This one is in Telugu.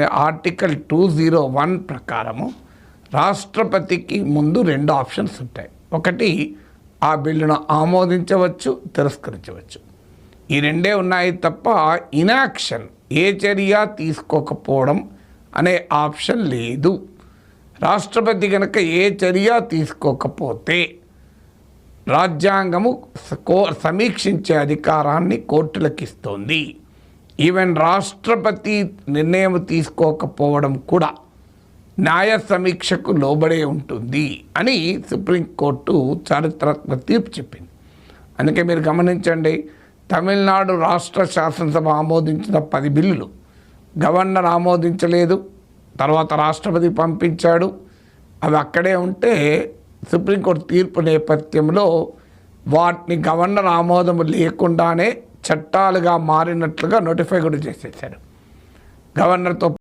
ఆర్టికల్ టూ జీరో వన్ ప్రకారము రాష్ట్రపతికి ముందు రెండు ఆప్షన్స్ ఉంటాయి. ఒకటి ఆ బిల్లును ఆమోదించవచ్చు తిరస్కరించవచ్చు. ఈ రెండే ఉన్నాయి తప్ప ఇనాక్షన్ ఏ చర్య తీసుకోకపోవడం అనే ఆప్షన్ లేదు. రాష్ట్రపతి కనుక ఏ చర్య తీసుకోకపోతే రాజ్యాంగము కో సమీక్షించే అధికారాన్ని కోర్టులకు ఇస్తోంది ఈవెన్ రాష్ట్రపతి నిర్ణయం తీసుకోకపోవడం కూడా న్యాయ సమీక్షకు లోబడే ఉంటుంది అని సుప్రీంకోర్టు చారిత్రాత్మక తీర్పు చెప్పింది. అందుకే మీరు గమనించండి తమిళనాడు రాష్ట్ర శాసనసభ ఆమోదించిన పది బిల్లులు గవర్నర్ ఆమోదించలేదు తర్వాత రాష్ట్రపతి పంపించాడు. అవి అక్కడే ఉంటే సుప్రీంకోర్టు తీర్పు నేపథ్యంలో వాటిని గవర్నర్ ఆమోదం లేకుండానే చట్టాలుగా మారినట్లుగా నోటిఫై కూడా చేసేసారు. గవర్నర్తో